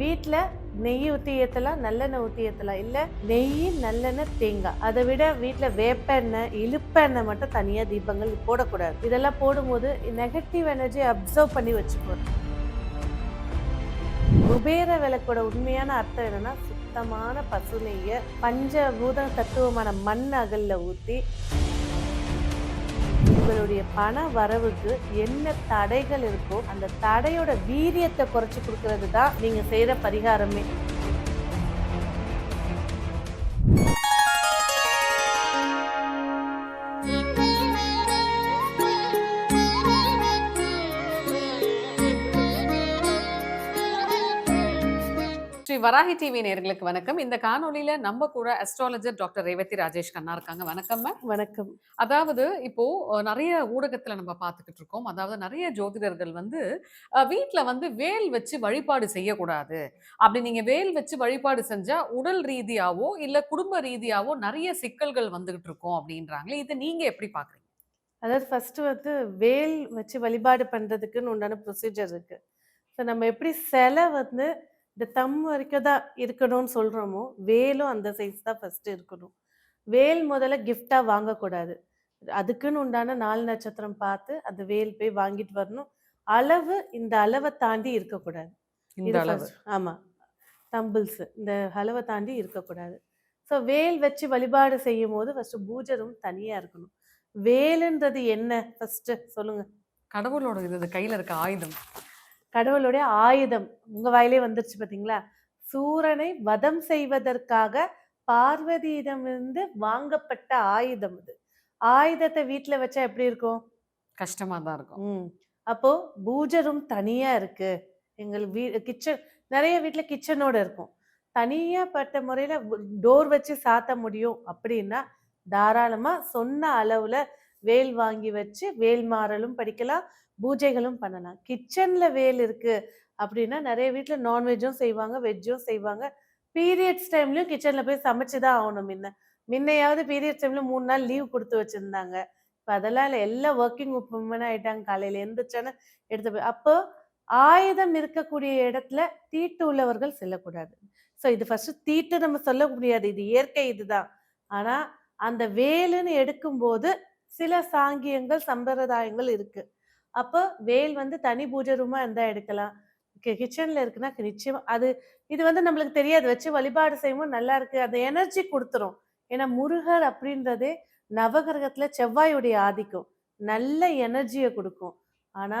வீட்டில் நெய் ஊற்றி ஏற்றலாம் நல்லெண்ணெய் ஊற்றி ஏற்றலாம் இல்லை நெய் நல்லெண்ணெய் தேங்காய் அதை விட வீட்டில் வேப்பெண்ணெய் இழுப்பெண்ணெய் மட்டும் தனியாக தீபங்கள் போடக்கூடாது. இதெல்லாம் போடும்போது நெகட்டிவ் எனர்ஜி அப்சர்வ் பண்ணி வச்சுக்கணும். குபேர விளக்கோட உண்மையான அர்த்தம் என்னென்னா சுத்தமான பசு பஞ்ச பூத தத்துவமான மண் அகலில் ஊற்றி உங்களுடைய பண வரவுக்கு என்ன தடைகள் இருக்கோ அந்த தடையோட வீரியத்தை குறைச்சி கொடுக்கறது தான் நீங்க செய்யற பரிகாரமே. வராகி டிவி நேயர்களுக்கு வணக்கம். இந்த காணொளியில நம்ம கூட அஸ்ட்ராலஜர் டாக்டர் ரேவதி ராஜேஷ் கண்ணா இருக்காங்க. வணக்கம் வணக்கம். அதாவது இப்போ நிறைய ஊடகத்துல நம்ம பார்த்துக்கிட்டு இருக்கோம். அதாவது நிறைய ஜோதிடர்கள் வந்து வீட்ல வந்து வேல் வச்சு வழிபாடு செய்யக்கூடாது. அப்படி நீங்க வேல் வச்சு வழிபாடு செஞ்சா உடல் ரீதியாவோ இல்ல குடும்ப ரீதியாவோ நிறைய சிக்கல்கள் வந்துகிட்டு இருக்கும் அப்படின்றாங்களே. இது நீங்க எப்படி பாக்குறீங்க அதாவது ஃபர்ஸ்ட் வந்து வேல் வச்சு வழிபாடு பண்றதுக்குன்னு உண்டான ப்ரொசீஜர் இருக்கு. ஸோ நம்ம எப்படி சிலை வந்து இந்த தம் வரைக்கும் தான் இருக்கணும்னு சொல்றோமோ வேலும் அந்த சைஸ் தான் ஃபர்ஸ்ட் இருக்கணும். வேல் முதல்ல gift-ஆ வாங்கக்கூடாது. அதுக்குன்னு உண்டான நாலு நட்சத்திரம் பார்த்து அந்த வேல் போய் வாங்கிட்டு வரணும். அளவு இந்த அளவை தாண்டி இருக்கக்கூடாது. இந்த இது அளவு. first. ஆமா. தம்பிள்ஸ் இந்த அளவை தாண்டி இருக்கக்கூடாது. ஸோ வேல் வச்சு வழிபாடு செய்யும் போது ஃபர்ஸ்ட் பூஜை ரூம் தனியா இருக்கணும். வேலுன்றது என்ன? ஃபர்ஸ்ட் சொல்லுங்க. கடவுளோட இது கையில இருக்க ஆயுதம். கடவுளுடைய ஆயுதம் உங்க வாயிலே வந்துருச்சு பாத்தீங்களா? சூரனை வதம் செய்வதற்காக பார்வதியிடமிருந்து வாங்கப்பட்ட ஆயுதம் இது ஆயுதத்தை வீட்ல வச்சா எப்படி இருக்கும்? கஷ்டமா தான் இருக்கும். ம். அப்போ பூஜை ரூம் தனியா இருக்கு. எங்கள் வீ கிச்சன் நிறைய வீட்ல கிச்சனோட இருக்கும். தனியா பட்ட முறையில டோர் வச்சு சாத்த முடியும் அப்படின்னா தாராளமா சொன்ன அளவுல வேல் வாங்கி வச்சு வேல் மாறலும் படிக்கலாம். பூஜைகளும் பண்ணலாம். கிச்சன்ல வேல் இருக்கு அப்படின்னா நிறைய வீட்டில் நான்வெஜ்ஜும் செய்வாங்க வெஜ்ஜும் செய்வாங்க. பீரியட்ஸ் டைம்லயும் கிச்சன்ல போய் சமைச்சு தான் ஆகணும் முன்ன. முன்னையாவது பீரியட்ஸ் டைம்ல மூணு நாள் லீவ் கொடுத்து வச்சிருந்தாங்க. இப்போ அதெல்லாம் இல்லை. எல்லாம் ஒர்க்கிங் உமன் ஆயிட்டாங்க. காலையில எந்திரிச்சானே எடுத்து போய் அப்போ ஆயுதம் இருக்கக்கூடிய இடத்துல தீட்டு உள்ளவர்கள் செல்லக்கூடாது. ஸோ இது ஃபர்ஸ்ட் தீட்டு நம்ம சொல்ல முடியாது இது இயற்கை இதுதான். ஆனா அந்த வேலுன்னு எடுக்கும்போது சில சாங்கியங்கள் சம்பிரதாயங்கள் இருக்குது அப்போ வேல் வந்து தனி பூஜை ரூமா இருந்தா எடுக்கலாம். கிச்சன்ல இருக்குன்னா நிச்சயம் அது இது வந்து நம்மளுக்கு தெரியாது. வச்சு வழிபாடு செய்யும்போது நல்லா இருக்கு. அந்த எனர்ஜி கொடுத்துரும். ஏன்னா முருகர் அப்படின்றதே நவகிரகத்துல செவ்வாயுடைய ஆதிக்கம். நல்ல எனர்ஜியை கொடுக்கும். ஆனா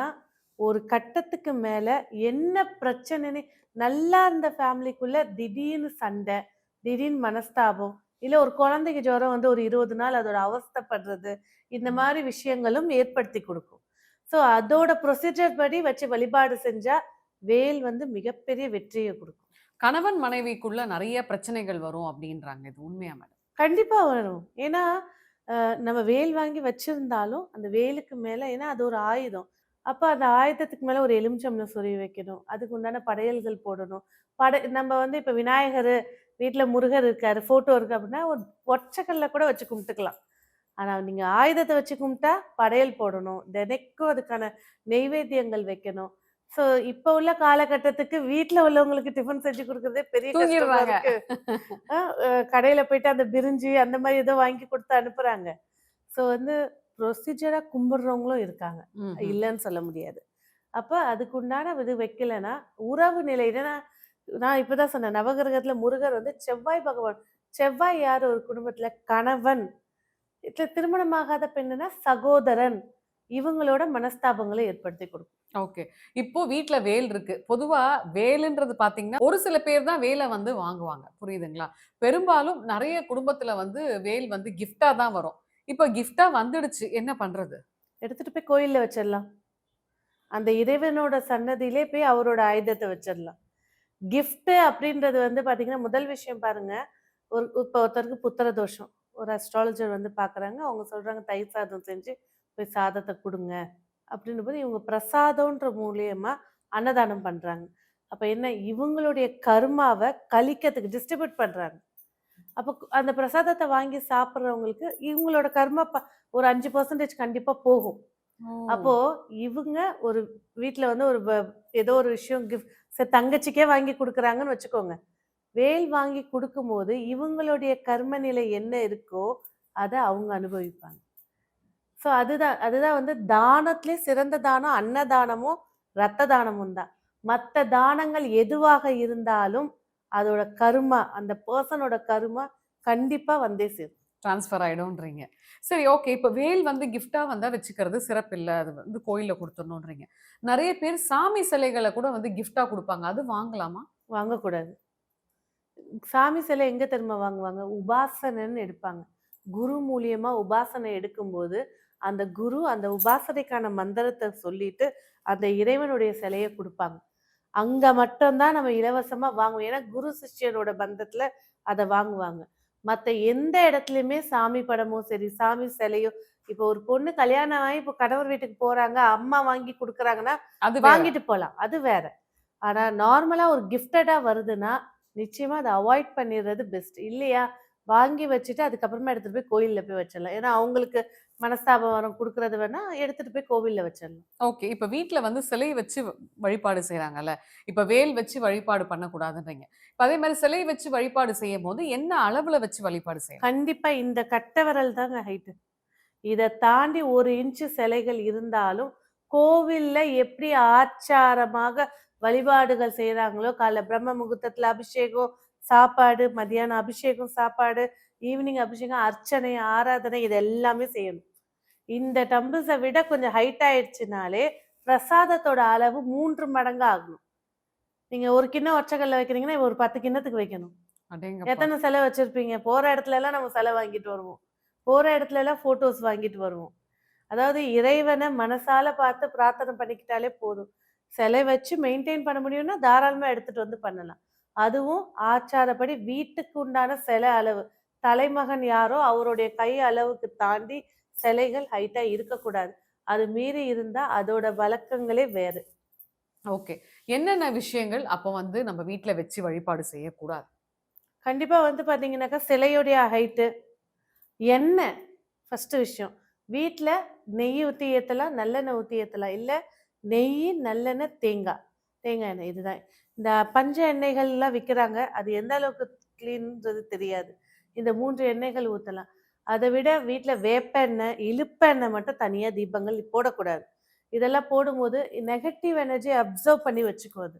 ஒரு கட்டத்துக்கு மேல என்ன பிரச்சனைன்னு நல்லா இருந்த ஃபேமிலிக்குள்ள திடீர்னு சண்டை திடீர்னு மனஸ்தாபம் இல்ல ஒரு குழந்தைக்கு ஜுரம் வந்து ஒரு இருபது நாள் அதோட அவஸ்தைப்படுறது இந்த மாதிரி விஷயங்களும் ஏற்படுத்தி கொடுக்கும். ஸோ அதோட ப்ரொசீஜர் படி வச்சு வழிபாடு செஞ்சா வேல் வந்து மிகப்பெரிய வெற்றியை கொடுக்கும். கணவன் மனைவிக்குள்ள நிறைய பிரச்சனைகள் வரும் அப்படின்றாங்க. இது உண்மையா மேடம்? கண்டிப்பா வரும். ஏன்னா நம்ம வேல் வாங்கி வச்சிருந்தாலும் அந்த வேலுக்கு மேல ஏன்னா அது ஒரு ஆயுதம். அப்ப அந்த ஆயுதத்துக்கு மேல ஒரு எலுமிச்சம்பளம் சொருவி வைக்கணும். அதுக்கு உண்டான படையல்கள் போடணும். படை நம்ம வந்து இப்ப விநாயகர் வீட்ல முருகர் இருக்காரு போட்டோ இருக்கு அப்படின்னா ஒரு ஒற்றைக்கல்ல கூட வச்சு கும்பிட்டுக்கலாம். ஆனா நீங்க ஆயுதத்தை வச்சு கும்பிட்டா படையல் போடணும். தினைக்கும் அதுக்கான நெய்வேத்தியங்கள் வைக்கணும். ஸோ இப்போ உள்ள காலகட்டத்துக்கு வீட்ல உள்ளவங்களுக்கு டிஃபன் செஞ்சு கொடுக்கறதே பெரிய கடையில போயிட்டு அந்த பிரிஞ்சி அந்த மாதிரி ஏதோ வாங்கி கொடுத்து அனுப்புறாங்க. ஸோ வந்து ப்ரொசீஜரா கும்பிடுறவங்களும் இருக்காங்க. இல்லைன்னு சொல்ல முடியாது. அப்ப அதுக்கு உண்டான இது வைக்கலைன்னா உறவு நிலை. ஏன்னா நான் இப்பதான் சொன்னேன் நவகிரகத்துல முருகர் வந்து செவ்வாய் பகவான் செவ்வாய் யார் ஒரு குடும்பத்துல? கணவன். திருமணமாகாத பெண்ணுனா சகோதரன். இவங்களோட மனஸ்தாபங்களை ஏற்படுத்தி கொடுக்கும். ஓகே. இப்போ வீட்ல வேல் இருக்கு. பொதுவா வேலுன்றது பாத்தீங்கன்னா ஒரு சில பேர் தான் வேலை வந்து வாங்குவாங்க. புரியுதுங்களா? பெரும்பாலும் நிறைய குடும்பத்துல வந்து வேல் வந்து gift-ஆ தான் வரும். இப்போ gift-ஆ வந்துடுச்சு. என்ன பண்றது? எடுத்துட்டு போய் கோயில்ல வச்சிடலாம். அந்த இறைவனோட சன்னதியிலே போய் அவரோட ஆயுதத்தை வச்சிடலாம். gift அப்படின்றது வந்து பாத்தீங்கன்னா முதல் விஷயம் பாருங்க. ஒரு இப்போ ஒருத்தருக்கு புத்திர தோஷம் ஒரு அஸ்ட்ராலஜர் வந்து பார்க்கறாங்க அவங்க சொல்றாங்க தயிர் சாதம் செஞ்சு போய் சாதத்தை கொடுங்க. அப்படின்னும் போது இவங்க பிரசாதம்ன்ற மூலியமா அன்னதானம் பண்றாங்க. அப்ப என்ன இவங்களுடைய கர்மாவை கழிக்கிறதுக்கு டிஸ்ட்ரிபியூட் பண்றாங்க. அப்போ அந்த பிரசாதத்தை வாங்கி சாப்பிட்றவங்களுக்கு இவங்களோட கர்மா ப- ஒரு அஞ்சு பர்சன்டேஜ் கண்டிப்பா போகும். அப்போ இவங்க ஒரு வீட்ல வந்து ஒரு ஏதோ ஒரு விஷயம் கிஃப்ட் சரி தங்கச்சிக்கே வாங்கி கொடுக்குறாங்கன்னு வச்சுக்கோங்க. வேல் வாங்கி கொடுக்கும்போது இவங்களுடைய கர்ம நிலை என்ன இருக்கோ அதை அவங்க அனுபவிப்பாங்க. ஸோ அதுதான் அதுதான் வந்து தானத்திலே சிறந்த தானம் அன்னதானமும் ரத்த தானமும் தான். மற்ற தானங்கள் எதுவாக இருந்தாலும் அதோட கருமா அந்த பர்சனோட கருமா கண்டிப்பா வந்தே சேரும். ட்ரான்ஸ்ஃபர் ஆயிடும்ன்றீங்க. சரி ஓகே இப்போ வேல் வந்து gift-ஆ வந்தா வச்சுக்கிறது சிறப்பு இல்ல. அது வந்து கோயில்ல கொடுத்துடணுன்றீங்க நிறைய பேர் சாமி சிலைகளை கூட வந்து gift-ஆ கொடுப்பாங்க. அது வாங்கலாமா? வாங்கக்கூடாது. சாமி சிலை எங்க தெரியுமா வாங்குவாங்க? உபாசனைன்னு எடுப்பாங்க. குரு மூலியமா உபாசனை எடுக்கும்போது அந்த குரு அந்த உபாசனைக்கான மந்திரத்தை சொல்லிட்டு அந்த இறைவனுடைய சிலையை கொடுப்பாங்க. அங்க மட்டும்தான் நம்ம இலவசமா வாங்குவோம். ஏன்னா குரு சிஷ்யரோட பந்தத்துல அதை வாங்குவாங்க. மத்த எந்த இடத்துலயுமே சாமி படமோ சரி சாமி சிலையோ இப்போ ஒரு பொண்ணு கல்யாணம் ஆகி இப்போ கணவர் வீட்டுக்கு போறாங்க அம்மா வாங்கி கொடுக்குறாங்கன்னா அது. வாங்கிட்டு போகலாம் அது வேற. ஆனா நார்மலா ஒரு கிஃப்டடா வருதுன்னா நிச்சயமா அதை அவாய்ட் பண்ணிடுறது பெஸ்ட் இல்லையா? வாங்கி வச்சுட்டு அதுக்கப்புறமா எடுத்துட்டு போய் கோயில்ல போய் வச்சிடலாம் ஏன்னா அவங்களுக்கு மனஸ்தாபம் வரும். கொடுக்கறது வேணா எடுத்துட்டு போய் கோவில்ல வச்சிடலாம் ஓகே. இப்ப வீட்ல வந்து சிலை வச்சு வழிபாடு செய்றாங்கல்ல. இப்ப வேல் வச்சு வழிபாடு பண்ணக்கூடாதுன்றீங்க. இப்ப அதே மாதிரி சிலை வச்சு வழிபாடு செய்யும் போது என்ன அளவுல வச்சு வழிபாடு செய்யணும்? கண்டிப்பா இந்த கட்டை விரல் தாங்க ஹைட்டு இதை தாண்டி ஒரு இன்ச்சு சிலைகள் இருந்தாலும் கோவில்ல எப்படி ஆச்சாரமாக வழிபாடுகள் செய்றாங்களோ? காலைல பிரம்ம முகூர்த்தத்துல அபிஷேகம் சாப்பாடு மதியானம் அபிஷேகம் சாப்பாடு ஈவினிங் அபிஷேகம் அர்ச்சனை ஆராதனை இது எல்லாமே செய்யணும். இந்த டம்பிள்ஸை விட கொஞ்சம் ஹைட் ஆயிடுச்சுனாலே பிரசாதத்தோட அளவு மூன்று மடங்கு ஆகணும். நீங்க ஒரு கிண்ணம் ஒற்றைக்கல்ல வைக்கிறீங்கன்னா ஒரு பத்து கிண்ணத்துக்கு வைக்கணும். எத்தனை சிலை வச்சிருப்பீங்க? போற இடத்துல எல்லாம் நம்ம சிலை வாங்கிட்டு வருவோம். போற இடத்துல எல்லாம் போட்டோஸ் வாங்கிட்டு வருவோம். அதாவது இறைவனை மனசால பார்த்து பிரார்த்தனை பண்ணிக்கிட்டாலே போதும். சிலை வச்சு மெயின்டைன் பண்ண முடியும்னா தாராளமா எடுத்துட்டு வந்து பண்ணலாம். அதுவும் ஆச்சாரப்படி வீட்டுக்கு உண்டான சிலை அளவு. தலைமகன் யாரோ அவருடைய கை அளவுக்கு தாண்டி சிலைகள் ஹைட்டா இருக்கக்கூடாது. அது மீறி இருந்தா அதோட வழக்கங்களே வேறு. ஓகே என்னென்ன விஷயங்கள் அப்ப வந்து நம்ம வீட்ல வச்சு வழிபாடு செய்யக்கூடாது? கண்டிப்பா வந்து பாத்தீங்கன்னாக்கா சிலையுடைய ஹைட்டு எண்ணெய் ஃபர்ஸ்ட் விஷயம். வீட்ல நெய் ஊற்றி ஏற்றலாம் நல்லெண்ணெய் ஊற்றி ஏற்றலாம் இல்லை நெய் நல்லெண்ணெய் தேங்காய். தேங்காய் எண்ணெய் இதுதான். இந்த பஞ்ச எண்ணெய்கள்லாம் விற்கிறாங்க அது எந்த அளவுக்கு க்ளீன்றது தெரியாது. இந்த மூன்று எண்ணெய்கள் ஊற்றலாம் அதை விட வீட்டில் வேப்பெண்ணெய் இழுப்பெண்ணெய் மட்டும் தனியாக தீபங்கள் போடக்கூடாது. இதெல்லாம் போடும்போது நெகட்டிவ் எனர்ஜி அப்சர்வ் பண்ணி வச்சுக்கும் அது.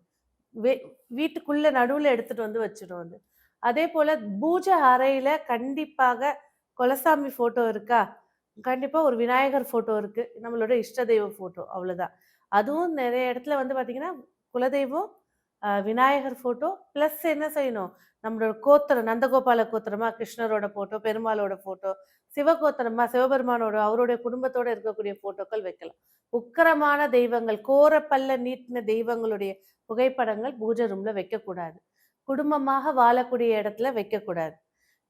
வே வீட்டுக்குள்ளே நடுவில் எடுத்துகிட்டு வந்து வச்சிடும் அது. அதே போல் பூஜை அறையில் கண்டிப்பாக குலசாமி ஃபோட்டோ இருக்கா? கண்டிப்பாக ஒரு விநாயகர் ஃபோட்டோ இருக்குது நம்மளோட இஷ்ட தெய்வ ஃபோட்டோ அவ்வளோதான் அதுவும் நிறைய இடத்துல வந்து பார்த்தீங்கன்னா குலதெய்வம் விநாயகர் ஃபோட்டோ ப்ளஸ் என்ன செய்யணும்? நம்மளோட கோத்திரம் நந்தகோபால கோத்திரமா கிருஷ்ணரோட ஃபோட்டோ பெருமாளோட ஃபோட்டோ சிவகோத்திரமா சிவபெருமானோட அவருடைய குடும்பத்தோட இருக்கக்கூடிய ஃபோட்டோக்கள் வைக்கலாம். உக்கிரமான தெய்வங்கள் கோரப்பல்ல நீட்டின தெய்வங்களுடைய புகைப்படங்கள் பூஜை ரூம்ல வைக்கக்கூடாது. குடும்பமாக வாழக்கூடிய இடத்துல வைக்கக்கூடாது.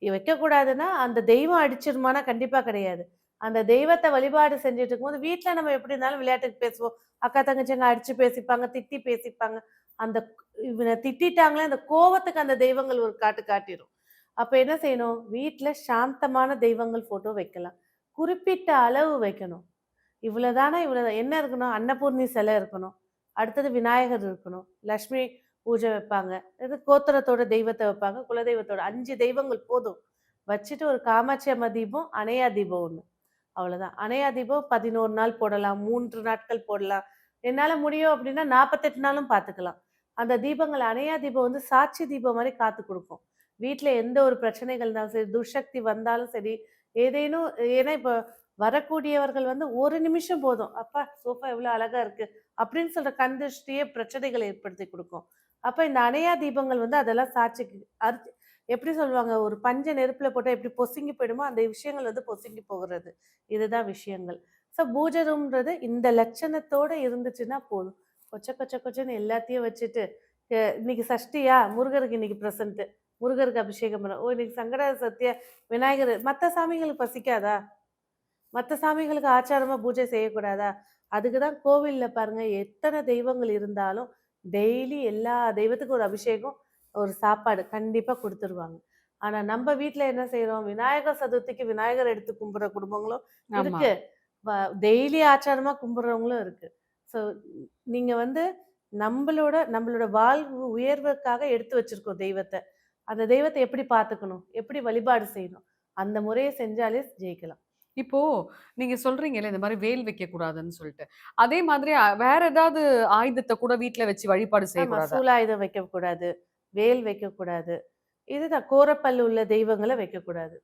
வைக்கக்கூடாதுன்னா அந்த தெய்வம் அடிச்சிருமானா கண்டிப்பா கிடையாது. அந்த தெய்வத்தை வழிபாடு செஞ்சுட்டு இருக்கும்போது வீட்டில் நம்ம எப்படி இருந்தாலும் விளையாட்டுக்கு பேசுவோம். அக்கா தங்கச்சிங்க அடிச்சு பேசிப்பாங்க திட்டி பேசிப்பாங்க. அந்த இவனை திட்டிட்டாங்களே அந்த கோவத்துக்கு அந்த தெய்வங்கள் ஒரு காட்டு காட்டிடும் அப்போ என்ன செய்யணும்? வீட்டில் சாந்தமான தெய்வங்கள் ஃபோட்டோ வைக்கலாம். குறிப்பிட்ட அளவு வைக்கணும். இவ்வளவுதானா இவ்வளோ என்ன இருக்கணும்? அன்னபூர்ணி சிலை இருக்கணும். அடுத்தது விநாயகர் இருக்கணும். லக்ஷ்மி பூஜை வைப்பாங்க. இது கோத்திரத்தோட தெய்வத்தை வைப்பாங்க குலதெய்வத்தோட. அஞ்சு தெய்வங்கள் போதும். வச்சுட்டு ஒரு காமாட்சி அம்மா தீபம் அணையா தீபம் ஒன்று அவ்வளோதான் அணையா தீபம் பதினோரு நாள் போடலாம் மூன்று நாட்கள் போடலாம். என்னால் முடியும் அப்படின்னா நாற்பத்தெட்டு நாளும் பார்த்துக்கலாம். அந்த தீபங்கள் அணையா தீபம் வந்து சாட்சி தீபம் மாதிரி காத்து கொடுக்கும். வீட்டில் எந்த ஒரு பிரச்சனைகள் இருந்தாலும் சரி துர்சக்தி வந்தாலும் சரி ஏதேனும் ஏன்னா இப்போ வரக்கூடியவர்கள் வந்து ஒரு நிமிஷம் போதும். அப்பா சோஃபா எவ்வளோ அழகா இருக்கு அப்படின்னு சொல்ற கந்திருஷ்டியே பிரச்சனைகளை ஏற்படுத்தி கொடுக்கும். அப்ப இந்த அணையா தீபங்கள் வந்து அதெல்லாம் சாட்சிக்கு அர்த்த எப்படி சொல்லுவாங்க? ஒரு பஞ்ச நெருப்பில் போட்டால் எப்படி பொசுங்கி போயிடுமோ அந்த விஷயங்கள் வந்து பொசுங்கி போகிறது. இதுதான் விஷயங்கள். ஸோ பூஜை ரூம்ன்றது இந்த லட்சணத்தோட இருந்துச்சுன்னா போதும். கொச்ச கொச்ச கொச்சன்னு எல்லாத்தையும் வச்சுட்டு இன்னைக்கு சஷ்டியா? முருகருக்கு இன்னைக்கு ப்ரெசன்ட் முருகருக்கு அபிஷேகம் பண்ண ஓ இன்னைக்கு சங்கட சத்திய விநாயகர் மற்ற சாமிகளுக்கு பசிக்காதா? மற்ற சாமிகளுக்கு ஆச்சாரமாக பூஜை செய்யக்கூடாதா? அதுக்கு தான் கோவிலில் பாருங்கள் எத்தனை தெய்வங்கள் இருந்தாலும் டெய்லி எல்லா தெய்வத்துக்கும் ஒரு அபிஷேகம் ஒரு சாப்பாடு கண்டிப்பா கொடுத்துருவாங்க. ஆனா நம்ம வீட்ல என்ன செய்றோம்? விநாயகர் சதுர்த்திக்கு விநாயகர் எடுத்து கும்பிடுற குடும்பங்களும் இருக்கு. டெய்லி ஆச்சாரமா கும்பிடுறவங்களும் இருக்கு. ஸோ நீங்க வந்து நம்மளோட நம்மளோட வாழ்வு உயர்வுக்காக எடுத்து வச்சிருக்கோம் தெய்வத்தை. அந்த தெய்வத்தை எப்படி பார்த்துக்கணும் எப்படி வழிபாடு செய்யணும்? அந்த முறையை செஞ்சாலே ஜெயிக்கலாம். இப்போ நீங்க சொல்றீங்கல்ல இந்த மாதிரி வேல் வைக்க கூடாதுன்னு சொல்லிட்டு. அதே மாதிரி வேற ஏதாவது ஆயுதத்தை கூட வீட்ல வச்சு வழிபாடு ஆமா செய்யக்கூடாதா? சூலாயுதம் வைக்கக்கூடாது. வேல் வைக்கக்கூடாது. இதுதான் கோரப்பல் உள்ள தெய்வங்களை வைக்கக்கூடாது.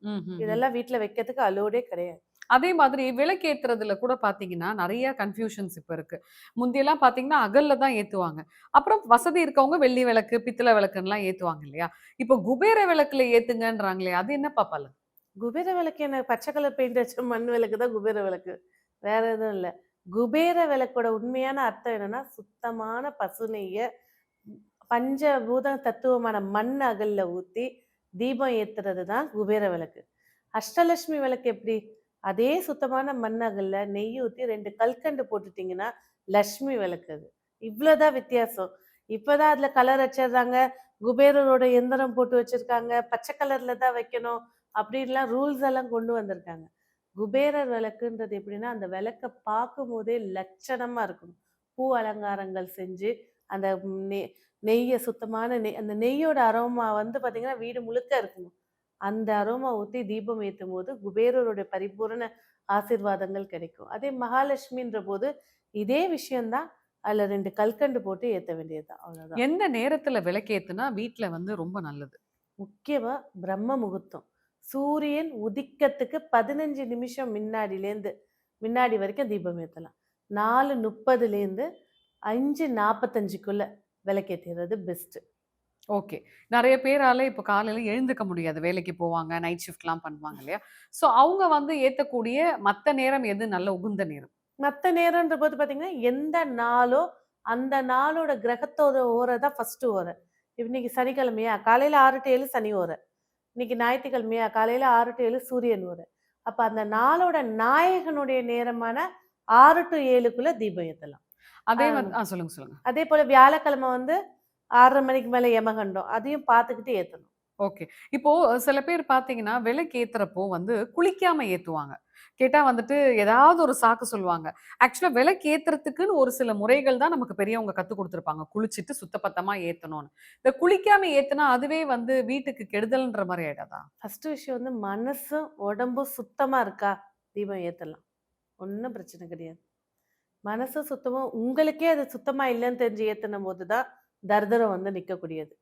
இதெல்லாம் வீட்ல வைக்கிறதுக்கு அலோடே கிடையாது. அதே மாதிரி விளக்கேத்துறதுல கூட பாத்தீங்கன்னா நிறைய கன்ஃபியூஷன்ஸ் இப்ப இருக்கு. முந்தியெல்லாம் பாத்தீங்கன்னா அகல்ல தான் ஏத்துவாங்க. அப்புறம் வசதி இருக்கவங்க வெள்ளி விளக்கு பித்தளை விளக்குன்னுலாம் ஏத்துவாங்க இல்லையா? இப்போ குபேர விளக்குல ஏத்துங்கன்றாங்களே அது என்னப்பா பலன் குபேர விளக்கு என்ன? பச்சை கலர் பெயிண்ட் வச்ச மண் விளக்கு தான் குபேர விளக்கு. வேற எதுவும் இல்லை. குபேர விளக்கோட உண்மையான அர்த்தம் என்னன்னா சுத்தமான பசு நெய்ய பஞ்சபூத தத்துவமான மண் அகல்ல ஊத்தி தீபம் ஏத்துறது தான் குபேர விளக்கு. அஷ்டலட்சுமி விளக்கு எப்படி? அதே சுத்தமான மண் அகல்ல நெய் ஊத்தி ரெண்டு கல்கண்டு போட்டுட்டீங்கன்னா லக்ஷ்மி விளக்கு அது. இவ்வளவுதான் வித்தியாசம். இப்பதான் அதுல கலர் வச்சிடுறாங்க குபேரரோட எந்திரம் போட்டு வச்சிருக்காங்க. பச்சை கலர்ல தான் வைக்கணும் அப்படின்லாம் ரூல்ஸ் எல்லாம் கொண்டு வந்திருக்காங்க. குபேரர் விளக்குன்றது எப்படின்னா அந்த விளக்கை பார்க்கும் போதே லட்சணமா இருக்கும். பூ அலங்காரங்கள் செஞ்சு அந்த நெய் நெய்யை சுத்தமான நெய் அந்த நெய்யோட அரோமா வந்து பார்த்தீங்கன்னா வீடு முழுக்க இருக்கணும் அந்த அரோமா ஊற்றி தீபம் ஏற்றும் போது குபேரருடைய பரிபூரண ஆசீர்வாதங்கள் கிடைக்கும். அதே மகாலட்சுமின்ற போது இதே விஷயம்தான் அதுல ரெண்டு கல்கண்டு போட்டு ஏற்ற வேண்டியதுதான். அவ்வளவுதான். எந்த நேரத்துல விளக்கேத்துனா வீட்ல வந்து ரொம்ப நல்லது. முக்கியமா பிரம்ம முகூர்த்தம். சூரியன் உதிக்கத்துக்கு பதினஞ்சு நிமிஷம் முன்னாடிலேருந்து முன்னாடி வரைக்கும் தீபம் ஏற்றலாம் நாலு முப்பதுலேருந்து அஞ்சு நாற்பத்தஞ்சுக்குள்ள விளக்கேற்றுறது பெஸ்ட்டு ஓகே நிறைய பேரால இப்போ காலையில எழுந்துக்க முடியாது. வேலைக்கு போவாங்க நைட் ஷிஃப்ட்லாம் பண்ணுவாங்க இல்லையா? ஸோ அவங்க வந்து ஏத்தக்கூடிய மத்த நேரம் எது? நல்ல உகுந்த நேரம். மற்ற நேரம்ன்ற போது பார்த்தீங்கன்னா எந்த நாளோ அந்த நாளோட கிரகத்தோட ஓரை தான் ஃபஸ்ட்டு ஓரை. இன்னைக்கு சனிக்கிழமையா? காலையில் ஆறு டு ஏழு சனி ஓரை. இன்னைக்கு ஞாயிற்றுக்கிழமையா? காலையில் ஆறு டு ஏழு சூரியன் ஓரை. அப்போ அந்த நாளோட நாயகனுடைய நேரமான ஆறு டு ஏழுக்குள்ள தீபம் ஏற்றலாம் அதே சொல்லுங்க சொல்லுங்க. அதே போல் வியாழக்கிழமை வந்து ஆறரை மணிக்கு மேலே யமகண்டம் அதையும் பார்த்துக்கிட்டு ஏற்றணும் ஓகே. இப்போ சில பேர் பாத்தீங்கன்னா விளக்கு ஏத்துறப்போ வந்து குளிக்காம ஏத்துவாங்க. கேட்டா வந்துட்டு ஏதாவது ஒரு சாக்கு சொல்லுவாங்க. ஆக்சுவலா விளக்கு ஏத்துறதுக்குன்னு ஒரு சில முறைகள் தான் நமக்கு பெரியவங்க கத்து கொடுத்துருப்பாங்க. குளிச்சுட்டு சுத்தபத்தமா ஏத்தணும்னு. இந்த குளிக்காம ஏத்துனா அதுவே வந்து வீட்டுக்கு கெடுதல்ன்ற மாதிரி ஆயிடாதா? ஃபஸ்ட்டு விஷயம் வந்து மனசும் உடம்பும் சுத்தமாக இருக்கா? தீபம் ஏற்றலாம் ஒன்றும் பிரச்சனை கிடையாது. மனசு சுத்தமாக உங்களுக்கே அது சுத்தமாக இல்லைன்னு தெரிஞ்சு ஏற்றின போது தான் தர்தரம் வந்து நிற்கக்கூடியது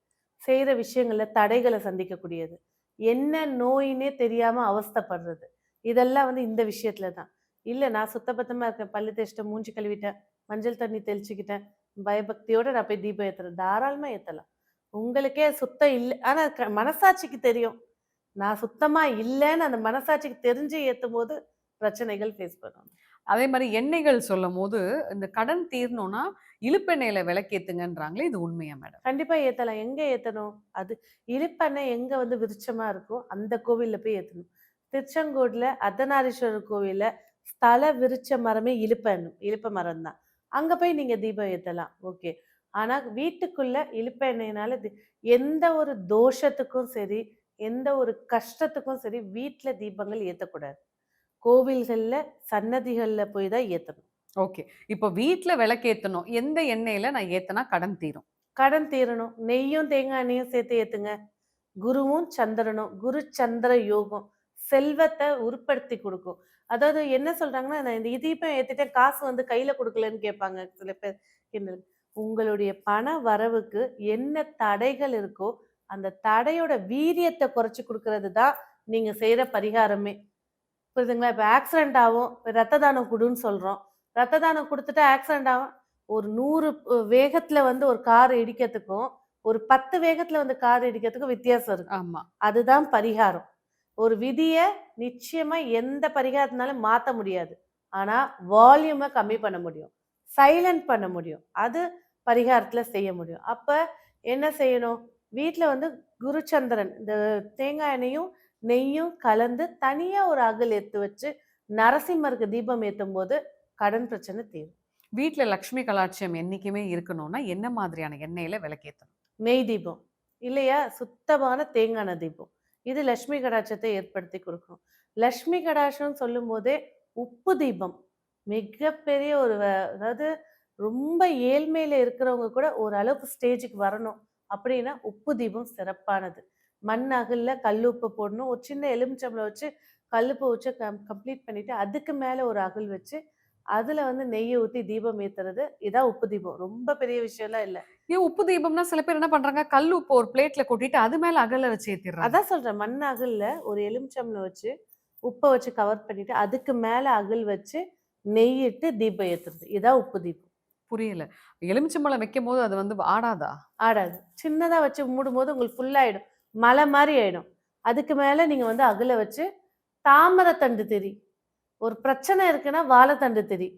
செய்கிற விஷயங்களில் தடைகளை சந்திக்கக்கூடியது. என்ன நோயினே தெரியாமல் அவஸ்தைப்படுறது. இதெல்லாம் வந்து இந்த விஷயத்துல தான். இல்லை நான் சுத்தபத்தமாக இருக்கேன் பல்லு தேய்ச்சிட்டேன் மூஞ்சி கழுவிட்டேன் மஞ்சள் தண்ணி தெளிச்சுக்கிட்டேன் பயபக்தியோட நான் போய் தீபம் ஏற்றுறேன் தாராளமாக ஏற்றலாம் உங்களுக்கே சுத்தம் இல்லை ஆனால் மனசாட்சிக்கு தெரியும். நான் சுத்தமா இல்லைன்னு அந்த மனசாட்சிக்கு தெரிஞ்சு ஏத்தும் போது பிரச்சனைகள் ஃபேஸ் பண்ணணும் அதே மாதிரி எண்ணெய்கள் சொல்லும் போது இந்த கடன் தீரணும்னா இழுப்பெண்ணெயில விளக்கேத்துங்கன்றாங்களே இது உண்மையா மேடம்? கண்டிப்பா ஏத்தலாம். எங்க ஏத்தணும்? அது இழுப்பெண்ணெய் எங்க வந்து விருட்சமா இருக்கோ அந்த கோவில்ல போய் ஏத்தணும். திருச்செங்கோடுல அர்த்தநாரீஸ்வரர் கோவில்ல ஸ்தல விருட்ச மரமே இழுப்பெண்ணும் இழுப்ப மரம் தான் அங்க போய் நீங்க தீபம் ஏத்தலாம். ஓகே. ஆனா வீட்டுக்குள்ள இழுப்பெண்ணெயினால தி- எந்த ஒரு தோஷத்துக்கும் சரி எந்த ஒரு கஷ்டத்துக்கும் சரி வீட்டில் தீபங்கள் ஏத்தக்கூடாது. கோவில்கள்ல சன்னதிகள்ல போய் தான் ஏத்தணும். ஓகே. இப்போ வீட்ல விளக்கேத்தணும். எந்த எண்ணெயில நான் ஏத்தனா கடன் தீரும்? கடன் தீரணும். நெய்யும் தேங்காய் எண்ணெயும் சேர்த்து ஏத்துங்க. குருவும் சந்திரனும் குரு சந்திர யோகம் செல்வத்தை உருப்படுத்தி கொடுக்கும். அதாவது என்ன சொல்றாங்கன்னா நான் இந்த தீபம் ஏத்திட்டேன் காசு வந்து கையில கொடுக்கலன்னு கேட்பாங்க சில பேர். கிண்டல் உங்களுடைய பண வரவுக்கு என்ன தடைகள் இருக்கோ அந்த தடையோட வீரியத்தை குறைச்சு கொடுக்கறது தான் நீங்க செய்யற பரிகாரமே. புரியுதுங்களா? இப்போ ஆக்சிடென்ட் ஆகும் ரத்த தானம் கொடுன்னு சொல்றோம். ரத்த தானம் கொடுத்துட்டு ஆக்சிடென்ட் ஆகும். ஒரு நூறு வேகத்துல வந்து ஒரு கார் இடிக்கிறதுக்கும் ஒரு பத்து வேகத்துல வந்து கார் இடிக்கிறதுக்கும் வித்தியாசம் இருக்கு. ஆமா. அதுதான் பரிகாரம். ஒரு விதியை நிச்சயமா எந்த பரிகாரத்தினாலும் மாத்த முடியாது. ஆனா வால்யூமை கம்மி பண்ண முடியும். சைலண்ட் பண்ண முடியும். அது பரிகாரத்துல செய்ய முடியும். அப்ப என்ன செய்யணும்? வீட்ல வந்து குருச்சந்திரன் இந்த தேங்காய் எண்ணெயும் நெய்யும் கலந்து தனியா ஒரு அகல் எடுத்து வச்சு நரசிம்மருக்கு தீபம் ஏத்தும் போது கடன் பிரச்சனை தீரும். வீட்ல லக்ஷ்மி கலாட்சியம் என்னைக்குமே இருக்கணும்னா என்ன மாதிரியான எண்ணெயில விளக்கேத்தணும்? நெய் தீபம். இல்லையா? சுத்தமான தேங்காய் தீபம். இது லக்ஷ்மி கடாட்சத்தை ஏற்படுத்தி கொடுக்கும் லக்ஷ்மி கடாட்சம் சொல்லும் போதே உப்பு தீபம். மிகப்பெரிய ஒரு அதாவது ரொம்ப ஏழ்மையில இருக்கிறவங்க கூட ஓரளவுக்கு ஸ்டேஜுக்கு வரணும். அப்படின்னா உப்பு தீபம் சிறப்பானது. மண் அகல்ல கல்லுப்பு போடணும். ஒரு சின்ன எலுமிச்சம்பளம் வச்சு கல்லுப்பு வச்சு கம் கம்ப்ளீட் பண்ணிட்டு அதுக்கு மேலே ஒரு அகல் வச்சு அதில் வந்து நெய்யை ஊற்றி தீபம் ஏற்றுறது இதான் உப்பு தீபம். ரொம்ப பெரிய விஷயம்லாம் இல்லை. ஏன் உப்பு தீபம்னா சில பேர் என்ன பண்றாங்க? கல் உப்பு ஒரு பிளேட்ல கொட்டிட்டு அது மேல அகல வச்சு ஏத்திடுறாங்க. அதான் சொல்கிறேன் மண் அகல்ல ஒரு எலுமிச்சம்பளம் வச்சு உப்பை வச்சு கவர் பண்ணிட்டு அதுக்கு மேலே அகல் வச்சு நெய்யிட்டு தீபம் ஏற்றுறது இதான் உப்பு தீபம். புரியல. எலுமிச்சம்பழம் வைக்கும் போது அது வந்து ஆடாதா? ஆடாது. சின்னதாக வச்சு மூடும்போது உங்களுக்கு ஃபுல்லாகிடும் மலை மாதிரி ஆயிடும். அதுக்கு மேலே நீங்கள் வந்து அகல வச்சு தாமரைத்தண்டு திரி. ஒரு பிரச்சனை இருக்குன்னா வாழைத்தண்டு திரி.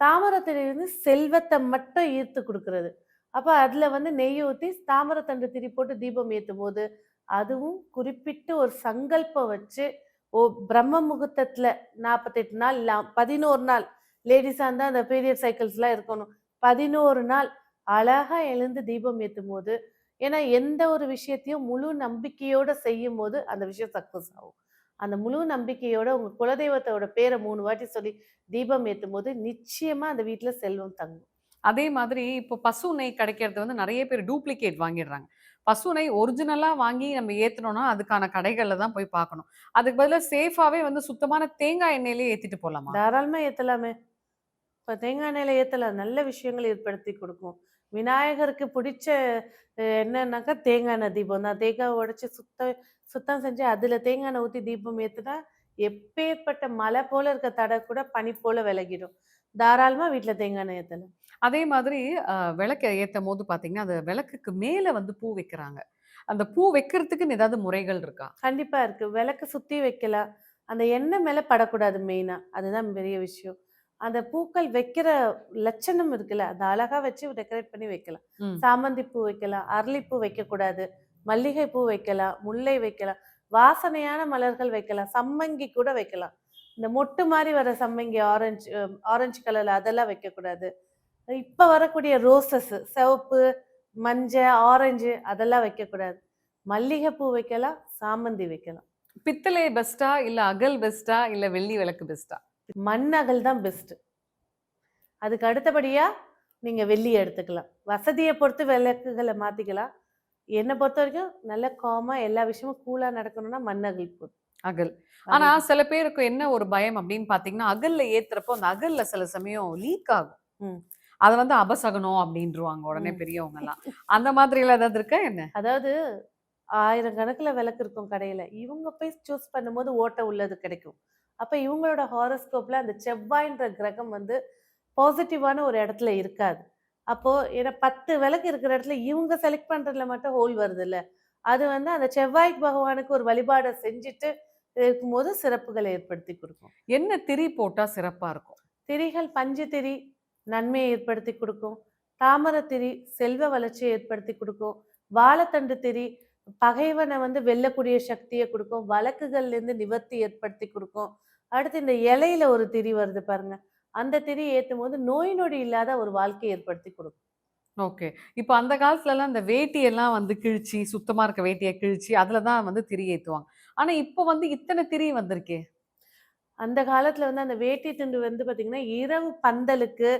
தாமரத்திரி வந்து செல்வத்தை மட்டும் ஈர்த்து கொடுக்கறது. அப்போ அதில் வந்து நெய் ஊற்றி தாமரத்தண்டு திரி போட்டு தீபம் ஏற்றும் போது அதுவும் குறிப்பிட்டு ஒரு சங்கல்பம் வச்சு ஓ பிரம்ம முகூர்த்தத்தில் நாற்பத்தெட்டு நாள் இல்லை பதினோரு நாள். லேடிஸாக இருந்தால் அந்த பீரியட் சைக்கிள்ஸ்லாம் இருக்கணும். பதினோரு நாள் அழகாக எழுந்து தீபம் ஏற்றும் போது ஏன்னா எந்த ஒரு விஷயத்தையும் முழு நம்பிக்கையோட செய்யும் போது அந்த விஷயம் சக்ஸஸ் ஆகும். அந்த முழு நம்பிக்கையோட உங்க குலதெய்வத்தோட பேரை மூணு வாட்டி சொல்லி தீபம் ஏற்றும் போது நிச்சயமா அந்த வீட்டுல செல்வம் தங்கும். அதே மாதிரி இப்போ பசு நெய் கிடைக்கிறது வந்து நிறைய பேர் டூப்ளிகேட் வாங்கிடுறாங்க. பசு நெய் ஒரிஜினலா வாங்கி நம்ம ஏத்தணும்னா அதுக்கான கடைகள்ல தான் போய் பார்க்கணும். அதுக்கு பதிலா சேஃபாவே வந்து சுத்தமான தேங்காய் எண்ணெயிலே ஏத்திட்டு போலாமா? தாராளமா ஏத்தலாமே. இப்ப தேங்காய் எண்ணெயில ஏத்தலாம் நல்ல விஷயங்கள் ஏற்படுத்தி கொடுக்கும். விநாயகருக்கு பிடிச்ச என்னன்னாக்கா தேங்காய் எண்ணெய் தீபம் தான். தேங்காய் உடைச்சு சுத்த சுத்தம் செஞ்சு அதுல தேங்காய் எண்ணெய் ஊத்தி தீபம் ஏத்துனா எப்பேற்பட்ட மலை போல இருக்க தடை கூட பனி போல விலகிடும். தாராளமா வீட்டுல தேங்காய் எண்ணெய் ஏத்தலாம். அதே மாதிரி விளக்க ஏத்தும் போது பாத்தீங்கன்னா அந்த விளக்குக்கு மேல வந்து பூ வைக்கிறாங்க. அந்த பூ வைக்கிறதுக்குன்னு ஏதாவது முறைகள் இருக்கா? கண்டிப்பா இருக்கு. விளக்கு சுத்தி வைக்கலாம். அந்த எண்ணெய் மேல படக்கூடாது மெயினா அதுதான் பெரிய விஷயம். அந்த பூக்கள் வைக்கிற லட்சணம் இருக்குல்ல அதை அழகா வச்சு டெக்கரேட் பண்ணி வைக்கலாம். சாமந்தி பூ வைக்கலாம் அரளிப்பூ வைக்க கூடாது மல்லிகை பூ வைக்கலாம் முல்லை வைக்கலாம் வாசனையான மலர்கள் வைக்கலாம் சம்மங்கி கூட வைக்கலாம். இந்த மொட்டு மாதிரி வர சம்மங்கி ஆரஞ்சு ஆரஞ்சு கலர்ல அதெல்லாம் வைக்கக்கூடாது. இப்ப வரக்கூடிய ரோசஸ் சிவப்பு மஞ்சள் ஆரஞ்சு அதெல்லாம் வைக்கக்கூடாது. மல்லிகை பூ வைக்கலாம் சாமந்தி வைக்கலாம். பித்தளை பெஸ்டா இல்ல அகல் பெஸ்டா இல்ல வெள்ளி விளக்கு பெஸ்டா மண் அகல் தான் பெஸ்ட் அதுக்கு அடுத்தபடியா நீங்க வெள்ளி எடுத்துக்கலாம். வசதியை பொறுத்து விளக்குகளை மாத்திக்கலாம். என்னை பொறுத்த வரைக்கும் நல்ல காமா எல்லா விஷயமும் கூலா நடக்கணும்னா மண் அகல் போதும். அகல். ஆனா சில பேருக்கு என்ன ஒரு பயம் அப்படின்னு பாத்தீங்கன்னா அகல்ல ஏத்துறப்போ அந்த அகல்ல சில சமயம் லீக் ஆகும். அத வந்து அபசகனம் அப்படின்றுவாங்க உடனே. பெரியவங்க எல்லாம் அந்த மாதிரி எல்லாம் ஏதாவது இருக்கா என்ன? அதாவது ஆயிரம் கணக்குல விளக்கு இருக்கும் கடையில. இவங்க போய் சூஸ் பண்ணும்போது ஓட்டை உள்ளது கிடைக்கும். அப்ப இவங்களோட ஹாரோஸ்கோப்ல அந்த செவ்வாய்ன்ற கிரகம் வந்து பாசிட்டிவான ஒரு இடத்துல இருக்காது. அப்போ ஏன்னா பத்து விளக்கு இருக்கிற இடத்துல இவங்க செலக்ட் பண்றதுல மட்டும் ஹோல் வருது இல்ல அது வந்து அந்த செவ்வாய் பகவானுக்கு ஒரு வழிபாடை செஞ்சுட்டு இருக்கும்போது சிறப்புகளை ஏற்படுத்தி கொடுக்கும். என்ன திரி போட்டா சிறப்பா இருக்கும்? திரிகள் பஞ்சு திரி நன்மையை ஏற்படுத்தி கொடுக்கும். தாமரை திரி செல்வ வளர்ச்சியை ஏற்படுத்தி கொடுக்கும். வாழைத்தண்டு திரி பகைவனை வந்து வெல்லக்கூடிய சக்தியை கொடுக்கும் வழக்குகள்ல இருந்து நிவர்த்தி ஏற்படுத்தி கொடுக்கும். அடுத்து இந்த இலையில ஒரு திரி வருது பாருங்க. அந்த திரி ஏத்தும் போது நோய் நொடி இல்லாத ஒரு வாழ்க்கையை ஏற்படுத்தி கொடுக்கும். ஓகே. இப்போ அந்த காலத்துல எல்லாம் இந்த வேட்டி எல்லாம் வந்து கிழிச்சு சுத்தமா இருக்க வேட்டியை கிழிச்சு அதுலதான் வந்து திரி ஏத்துவாங்க. ஆனா இப்போ வந்து இத்தனை திரி வந்திருக்கே? அந்த காலத்துல வந்து அந்த வேட்டி துண்டு வந்து பாத்தீங்கன்னா இரவு பந்தலுக்கு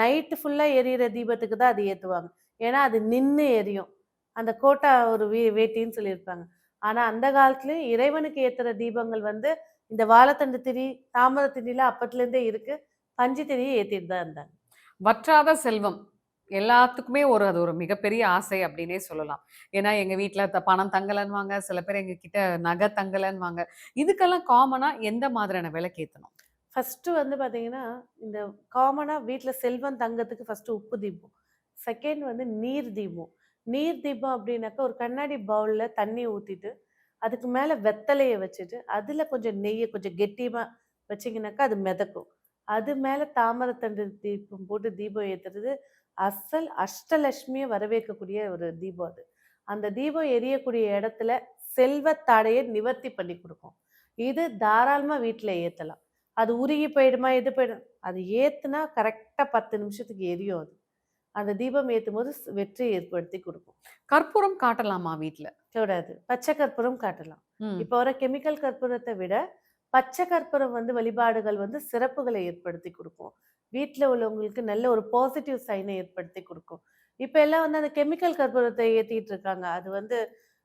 நைட்டு ஃபுல்லா எரியிற தீபத்துக்கு தான் அது ஏத்துவாங்க. ஏன்னா அது நின்னு எரியும். அந்த கோட்டா ஒரு வே வேட்டின்னு சொல்லியிருப்பாங்க. ஆனா அந்த காலத்துலயும் இறைவனுக்கு ஏத்துற தீபங்கள் வந்து இந்த வாழைத்தண்டு திரி தாமரை திரிலாம் அப்பத்துல இருந்தே இருக்கு. பஞ்சு திரியை ஏத்திட்டு தான் இருந்தாங்க. வற்றாத செல்வம். எல்லாத்துக்குமே ஒரு அது ஒரு மிகப்பெரிய ஆசை அப்படின்னே சொல்லலாம். ஏன்னா எங்க வீட்ல த- பணம் தங்கலன்னுவாங்க. சில பேர் எங்க கிட்ட நகை தங்கலன்னுவாங்க. இதுக்கெல்லாம் காமனா எந்த மாதிரியான விலைக்கு ஏத்தணும்? ஃபர்ஸ்ட் வந்து பாத்தீங்கன்னா இந்த காமனா வீட்ல செல்வம் தங்கத்துக்கு ஃபர்ஸ்ட் உப்பு தீபம். செகண்ட் வந்து நீர் தீபம். நீர் தீபம் அப்படின்னாக்கா ஒரு கண்ணாடி பவுலில் தண்ணி ஊற்றிட்டு அதுக்கு மேலே வெத்தலையை வச்சுட்டு அதில் கொஞ்சம் நெய்யை கொஞ்சம் கெட்டியமாக வச்சீங்கன்னாக்கா அது மிதக்கும். அது மேலே தாமரத்தண்டு தீபம் போட்டு தீபம் ஏற்றுறது அசல் அஷ்டலட்சுமியை வரவேற்கக்கூடிய ஒரு தீபம் அது. அந்த தீபம் எரியக்கூடிய இடத்துல செல்வத்தடையை நிவர்த்தி பண்ணி கொடுக்கும். இது தாராளமாக வீட்டில் ஏற்றலாம் அது உருகி போயிடுமா எது போயிடும்? அது ஏற்றுனா கரெக்டாக பத்து நிமிஷத்துக்கு எரியும் அது. அந்த தீபம் ஏத்தும் போது வெற்றியை ஏற்படுத்தி கொடுக்கும். கற்பூரம் காட்டலாமா வீட்ல? கூடாது பச்சை கற்பூரம் காட்டலாம். இப்போ வர கெமிக்கல் கற்பூரத்தை விட பச்சை கற்பூரம் வந்து வழிபாடுகள் வந்து சிறப்புகளை ஏற்படுத்தி கொடுக்கும். வீட்டில் உள்ளவங்களுக்கு நல்ல ஒரு பாசிட்டிவ் சைனை ஏற்படுத்தி கொடுக்கும். இப்போ எல்லாம் வந்து அந்த கெமிக்கல் கற்பூரத்தை ஏற்றிட்டு இருக்காங்க. அது வந்து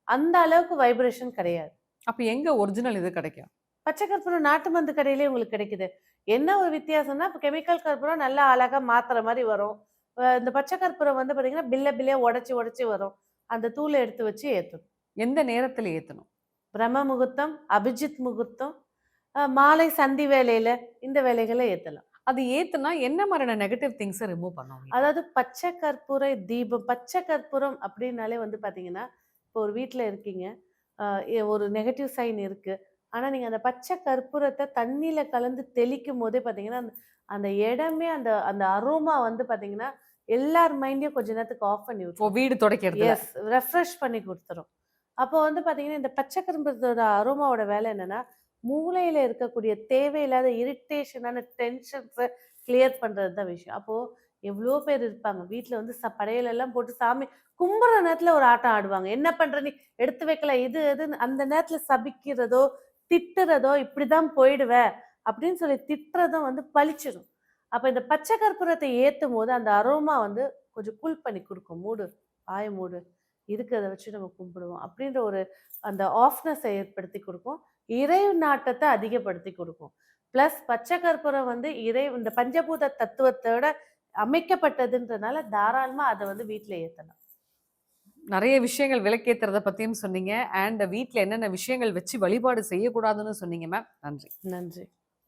அந்த அளவுக்கு வைப்ரேஷன் கிடையாது. அப்ப எங்க ஒரிஜினல் இது கிடைக்கும்? பச்சை கற்பூரம் நாட்டு மருந்து கடையிலே உங்களுக்கு கிடைக்குது. என்ன ஒரு வித்தியாசம்னா இப்போ கெமிக்கல் கற்பூரம் நல்லா அழகா மாத்துற மாதிரி வரும். இந்த பச்சை கற்பூரம் வந்து பாத்தீங்கன்னா பில்ல பில்லே உடைச்சு உடைச்சு வரும். அந்த தூளை எடுத்து வச்சு ஏற்றணும் எந்த நேரத்துல ஏத்தணும்? பிரம்ம முகூர்த்தம் அபிஜித் முகூர்த்தம் மாலை சந்தி வேலையில இந்த வேலைகளை ஏத்தலாம். அது ஏத்துனா என்ன மாதிரியான நெகட்டிவ் திங்ஸை ரிமூவ் பண்ணுவோம் அதாவது பச்சை கற்பூர தீபம் பச்சை கற்பூரம் அப்படின்னாலே வந்து பாத்தீங்கன்னா இப்போ ஒரு வீட்டில் இருக்கீங்க ஒரு நெகட்டிவ் சைன் இருக்கு. ஆனா நீங்க அந்த பச்சை கற்பூரத்தை தண்ணியில கலந்து தெளிக்கும் போதே பாத்தீங்கன்னா அந்த இடமே அந்த அந்த அரோமா வந்து பாத்தீங்கன்னா எல்லார் மைண்டையும் கொஞ்ச நேரத்துக்கு ஆஃப் பண்ணி விட்டுரும். வீடு துடைக்கிறது எஸ் ரெஃப்ரெஷ் பண்ணி கொடுத்துரும். அப்போ வந்து பாத்தீங்கன்னா இந்த பச்சை கரும்புறதோட அரோமாவோட வேலை என்னன்னா மூளையில இருக்கக்கூடிய தேவையில்லாத இரிட்டேஷனான டென்ஷன்ஸை கிளியர் பண்றது தான் விஷயம். அப்போ எவ்வளோ பேர் இருப்பாங்க வீட்ல வந்து ச படையல் எல்லாம் போட்டு சாமி கும்புற நேரத்துல ஒரு ஆட்டம் ஆடுவாங்க. என்ன பண்ற நீ? எடுத்து வைக்கல இது எதுன்னு அந்த நேரத்துல சபிக்கிறதோ திட்டுறதோ இப்படிதான் போயிடுவ. அப்படின்னு சொல்லி திட்டுறதும் வந்து பளிச்சிடும் அப்ப இந்த பச்சை கற்பூரத்தை ஏத்தும் போது அந்த அரோமா வந்து கொஞ்சம் கூல் பண்ணி கொடுக்கும். மூடு வாய மூடு இருக்கிறத வச்சு நம்ம கும்பிடுவோம் அப்படின்ற ஒரு அந்த ஆஃப்னஸை ஏற்படுத்தி கொடுக்கும். இறை நாட்டத்தை அதிகப்படுத்தி கொடுக்கும். ப்ளஸ் பச்சை கற்பூரம் வந்து இறை இந்த பஞ்சபூத தத்துவத்தோட அமைக்கப்பட்டதுன்றனால தாராளமா அதை வந்து வீட்டில் ஏற்றலாம் நிறைய விஷயங்கள் விளக்கேத்துறத பத்தியும் சொன்னீங்க. அண்ட் வீட்ல என்னென்ன விஷயங்கள் வச்சு வழிபாடு செய்யக்கூடாதுன்னு சொன்னீங்க மேம் நன்றி. நன்றி.